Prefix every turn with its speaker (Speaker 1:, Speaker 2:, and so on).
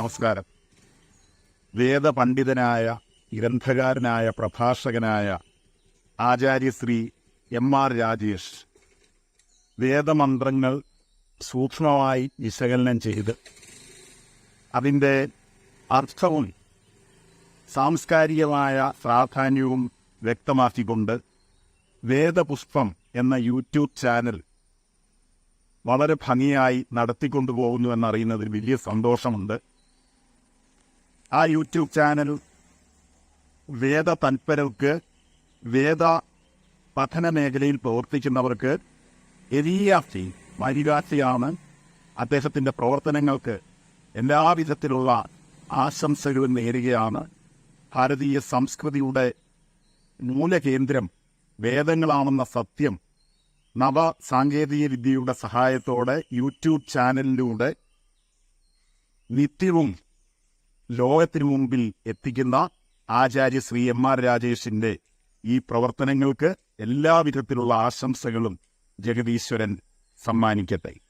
Speaker 1: നമസ്കാരം. വേദപണ്ഡിതനായ ഗ്രന്ഥകാരനായ പ്രഭാഷകനായ ആചാര്യശ്രീ എം ആർ രാജേഷ് വേദമന്ത്രങ്ങൾ സൂക്ഷ്മമായി വിശകലനം ചെയ്ത് അതിന്റെ അർത്ഥവും സാംസ്കാരികമായ പ്രാധാന്യവും വ്യക്തമാക്കിക്കൊണ്ട് വേദപുഷ്പം എന്ന യൂട്യൂബ് ചാനൽ വളരെ ഭംഗിയായി നടത്തിക്കൊണ്ടുപോകുന്നു എന്നറിയുന്നതിൽ വലിയ സന്തോഷമുണ്ട്. ആ യൂട്യൂബ് ചാനൽ വേദ തൽപരർക്ക് വേദ പഠന മേഖലയിൽ പ്രവർത്തിക്കുന്നവർക്ക് എരിയാസി വരികാഴ്ചയാണ് അദ്ദേഹത്തിന്റെ പ്രവർത്തനങ്ങൾക്ക് എല്ലാവിധത്തിലുള്ള ആശംസകളും നേരുകയാണ്. ഭാരതീയ സംസ്കൃതിയുടെ മൂലകേന്ദ്രം വേദങ്ങളാണെന്ന സത്യം നവ സാങ്കേതിക വിദ്യയുടെ സഹായത്തോടെ യൂട്യൂബ് ചാനലിലൂടെ നിത്യവും ലോകത്തിനു മുമ്പിൽ എത്തിക്കുന്ന ആചാര്യ ശ്രീ എം ആർ രാജേഷിന്റെ ഈ പ്രവർത്തനങ്ങൾക്ക് എല്ലാവിധത്തിലുള്ള ആശംസകളും ജഗദീശ്വരൻ സമ്മാനിക്കട്ടെ.